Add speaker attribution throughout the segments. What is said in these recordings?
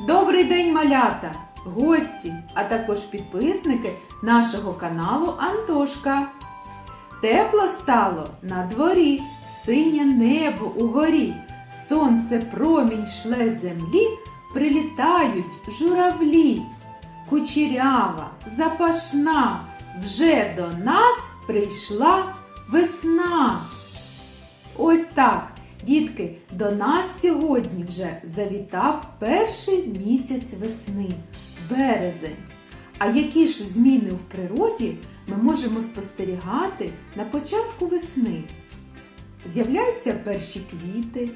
Speaker 1: Добрий день, малята, гості, а також підписники нашого каналу Антошка. Тепло стало на дворі, синє небо угорі, сонце промінь шле землі, прилітають журавлі. Кучерява, запашна, вже до нас прийшла весна. Ось так, дітки, до нас сьогодні вже завітав перший місяць весни, березень. А які ж зміни в природі ми можемо спостерігати на початку весни? З'являються перші квіти,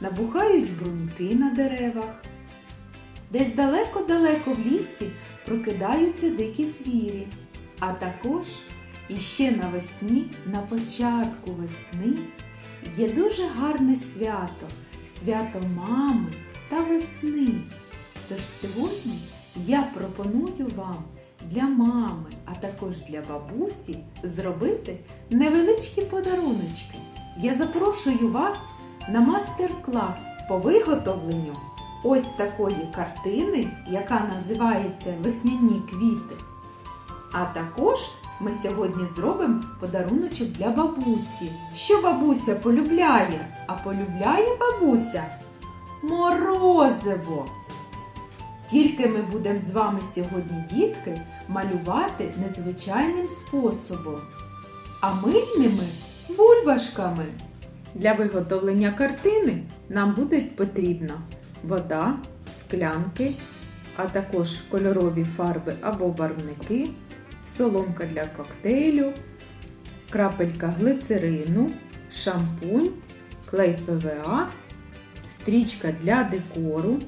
Speaker 1: набухають бруньки на деревах. Десь далеко-далеко в лісі прокидаються дикі звірі, а також іще навесні, на початку весни, є дуже гарне свято свято мами та весни. Тож сьогодні я пропоную вам для мами, а також для бабусі зробити невеличкі подаруночки. Я запрошую вас на майстер-клас по виготовленню ось такої картини, яка називається Весняні квіти. А також ми сьогодні зробимо подаруночок для бабусі. Що бабуся полюбляє? А полюбляє бабуся морозиво. Тільки ми будемо з вами сьогодні, дітки, малювати незвичайним способом, а мильними бульбашками. Для виготовлення картини нам буде потрібна вода, склянки, а також кольорові фарби або барвники, соломка для коктейлю, крапелька глицерину, шампунь, клей ПВА, стрічка для декору,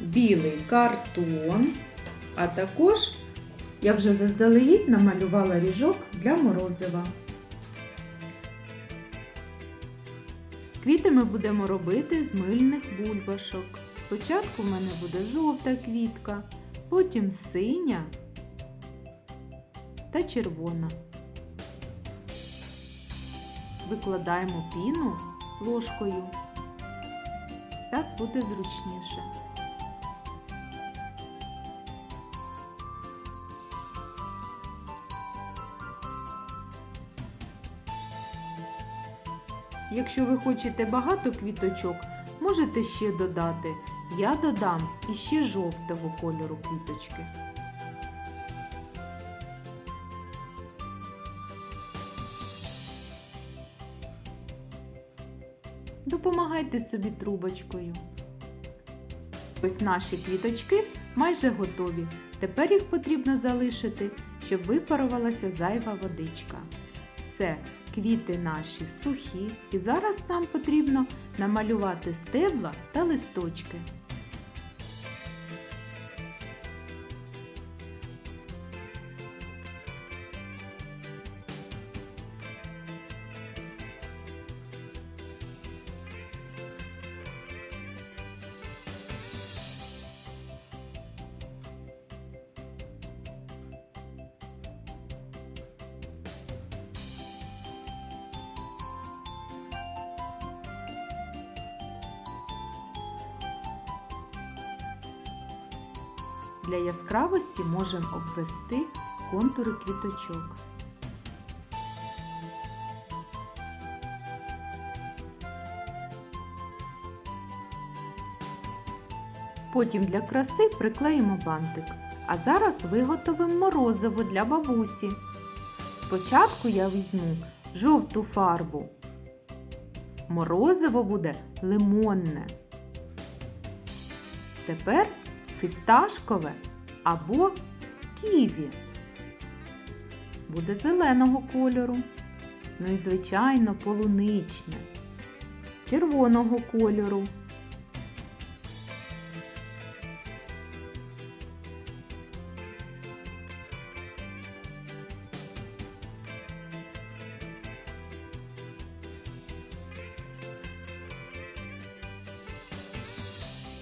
Speaker 1: білий картон, а також я вже заздалегідь намалювала ріжок для морозива. Квіти ми будемо робити з мильних бульбашок. Спочатку в мене буде жовта квітка, потім синя та червона. Викладаємо піну ложкою. Так буде зручніше. Якщо ви хочете багато квіточок, можете ще додати. Я додам іще жовтого кольору квіточки. Допомагайте собі трубочкою. Ось наші квіточки майже готові. Тепер їх потрібно залишити, щоб випарувалася зайва водичка. Все, квіти наші сухі, і зараз нам потрібно намалювати стебла та листочки. Для яскравості можемо обвести контури квіточок. Потім для краси приклеїмо бантик. А зараз виготовимо морозиво для бабусі. Спочатку я візьму жовту фарбу. Морозиво буде лимонне. Тепер фісташкове або з ківі. Буде зеленого кольору. Ну і, звичайно, полуничне, червоного кольору.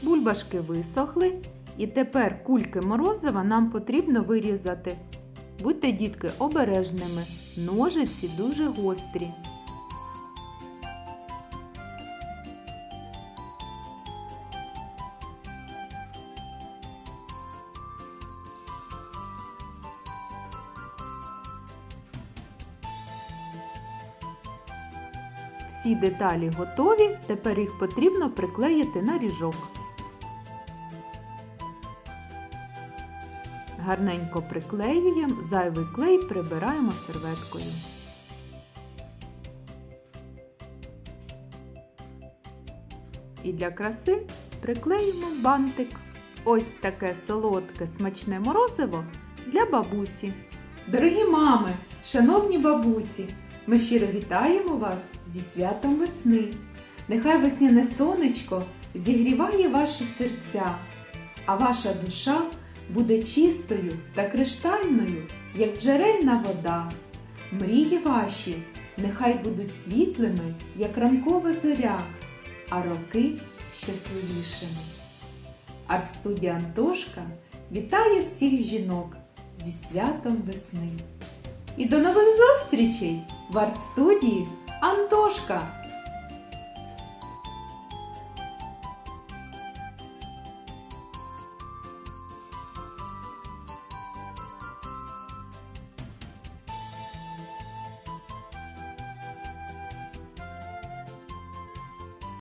Speaker 1: Бульбашки висохли, і тепер кульки морозива нам потрібно вирізати. Будьте, дітки, обережними, ножиці дуже гострі. Всі деталі готові, тепер їх потрібно приклеїти на ріжок. Гарненько приклеюємо, зайвий клей прибираємо серветкою. І для краси приклеїмо бантик. Ось таке солодке смачне морозиво для бабусі. Дорогі мами, шановні бабусі, ми щиро вітаємо вас зі святом весни. Нехай весняне сонечко зігріває ваші серця, а ваша душа буде чистою та криштальною, як джерельна вода. Мрії ваші нехай будуть світлими, як ранкова зоря, а роки щасливішими. Арт-студія Антошка вітає всіх жінок зі святом весни. І до нових зустрічей в арт-студії Антошка!